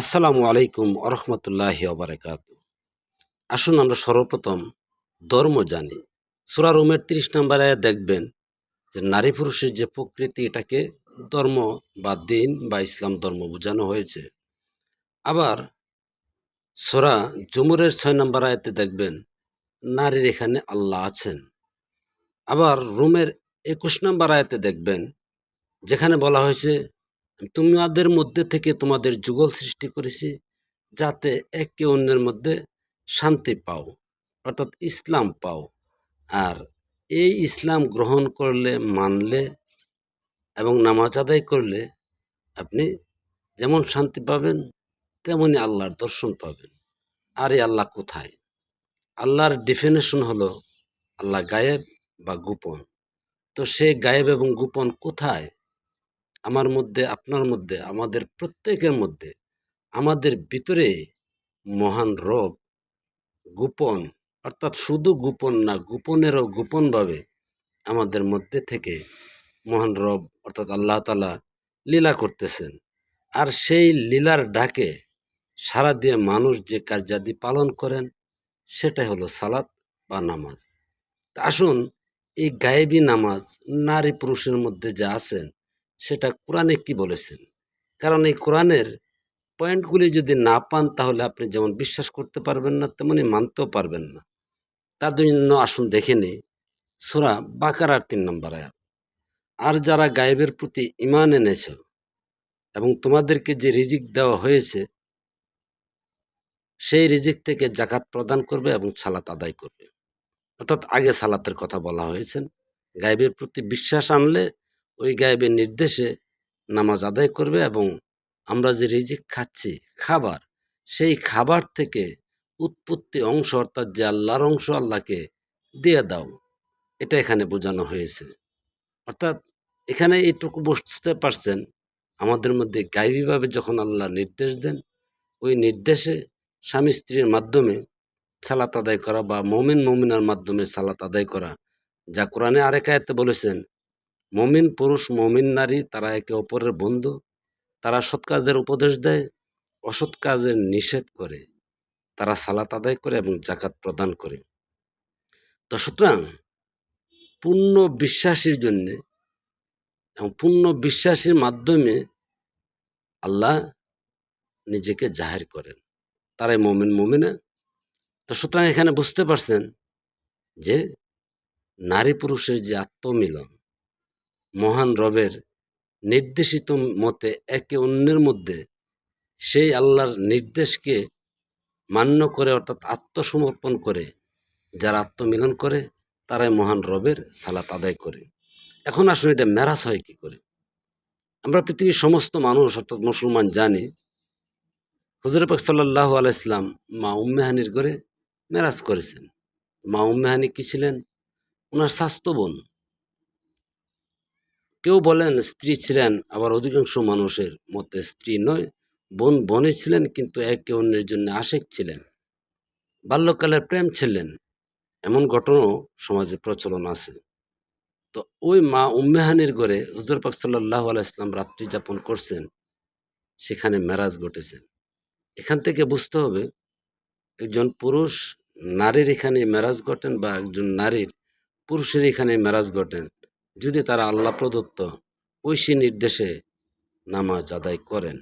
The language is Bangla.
আসসালামু আলাইকুম আরহামতুল্লাহি অবরাকাত আসুন আমরা সর্বপ্রথম ধর্ম জানি। সুরা রোমের তিরিশ নম্বর দেখবেন যে নারী পুরুষের যে প্রকৃতি, এটাকে ধর্ম বা দিন বা ইসলাম ধর্ম বোঝানো হয়েছে। আবার সোরা জুমুরের ছয় নম্বর আয়তে দেখবেন নারীর এখানে আল্লাহ আছেন। আবার রোমের একুশ নম্বর আয়তে দেখবেন যেখানে বলা হয়েছে তোমাদের মধ্যে থেকে তোমাদের যুগল সৃষ্টি করেছি যাতে একে অন্যের মধ্যে শান্তি পাও, অর্থাৎ ইসলাম পাও। আর এই ইসলাম গ্রহণ করলে, মানলে এবং নামাজ আদায় করলে আপনি যেমন শান্তি পাবেন, তেমনি আল্লাহর দর্শন পাবেন। আর এই আল্লাহ কোথায়? আল্লাহর ডিফিনেশন হলো আল্লাহ গায়েব বা গোপন। তো সে গায়েব এবং গোপন কোথায়? আমার মধ্যে, আপনার মধ্যে, আমাদের প্রত্যেকের মধ্যে, আমাদের ভিতরে মহান রব, গোপন, অর্থাৎ শুধু গোপন না, গোপনেরও গোপনভাবে আমাদের মধ্যে থেকে মহান রব, অর্থাৎ আল্লাহ তালা লীলা করতেছেন। আর সেই লীলার ডাকে সারা দিয়ে মানুষ যে কার্যাদি পালন করেন, সেটাই হলো সালাত বা নামাজ। আসুন, এই গায়েবী নামাজ নারী পুরুষের মধ্যে যা আছেন সেটা কোরআনে কি বলেছেন? কারণ এই কোরআনের পয়েন্টগুলি যদি না পান, তাহলে আপনি যেমন বিশ্বাস করতে পারবেন না, তেমনি মানতেও পারবেন না। তার জন্য আসুন দেখে নিই সোরা বাকারার তিন নম্বর আয়াত। আর যারা গায়েবের প্রতি ইমান এনেছ এবং তোমাদেরকে যে রিজিক দেওয়া হয়েছে, সেই রিজিক থেকে জাকাত প্রদান করবে এবং সালাত আদায় করবে। অর্থাৎ আগে সালাতের কথা বলা হয়েছে। গায়েবের প্রতি বিশ্বাস আনলে ওই গায়েবের নির্দেশে নামাজ আদায় করবে এবং আমরা যে রিজিক খাচ্ছি, খাবার, সেই খাবার থেকে উৎপত্তি অংশ অর্থাৎ যে আল্লাহর অংশ আল্লাহকে দিয়ে দাও, এটা এখানে বোঝানো হয়েছে। অর্থাৎ এখানে এটুকু বুঝতে পারছেন, আমাদের মধ্যে গাইবীভাবে যখন আল্লাহ নির্দেশ দেন, ওই নির্দেশে স্বামী স্ত্রীর মাধ্যমে সালাত আদায় করা বা মমিন মমিনার মাধ্যমে সালাত আদায় করা, যা কোরআনে আরেক আয়াতে বলেছেন মমিন পুরুষ, মমিন নারী, তারা একে অপরের বন্ধু। তারা সৎ কাজের উপদেশ দেয়, অসৎ কাজের নিষেধ করে। তারা সালাত আদায় করে এবং জাকাত প্রদান করে। তো সুতরাং পূর্ণ বিশ্বাসীর জন্যে এবং পূর্ণ বিশ্বাসের মাধ্যমে আল্লাহ নিজেকে জাহের করেন। তারাই মমিন, মমিনা। তো সুতরাং এখানে বুঝতে পারছেন যে নারী পুরুষের যে আত্মমিলন মহান রবের নির্দেশিত মতে একে অন্যের মধ্যে সেই আল্লাহর নির্দেশকে মান্য করে অর্থাৎ আত্মসমর্পণ করে, যারা আত্মমিলন করে, তারাই মহান রবের সালাত আদায় করে। এখন আসলে এটা মেরাজ হয় কি করে? আমরা পৃথিবীর সমস্ত মানুষ, অর্থাৎ মুসলমান জানি, হুজুর পাক সাল্লাহ আলাইসলাম মা উম্মেহানির করে মেরাজ করেছেন। মা উম্মেহানি কী ছিলেন? ওনার স্বাস্থ্য বোন। কেউ বলেন স্ত্রী ছিলেন, আবার অধিকাংশ মানুষের মতে স্ত্রী নয়, বোন, বনে ছিলেন কিন্তু একে অন্যের জন্য আশেক ছিলেন। বাল্যকালের প্রেম ছিলেন। এমন ঘটনাও সমাজে প্রচলন আছে। তো ওই মা উম্মেহানির ঘরে হুজুর পাক সাল্লাহ আলাইসলাম রাত্রি যাপন করছেন, সেখানে মেরাজ ঘটেছে। এখান থেকে বুঝতে হবে, একজন পুরুষ নারীর এখানে মেরাজ ঘটেন বা একজন নারীর পুরুষের এখানে মেরাজ ঘটেন। যদি তারা আল্লাহ প্রদত্ত ঐশী নির্দেশে নামাজ আদায় করেন।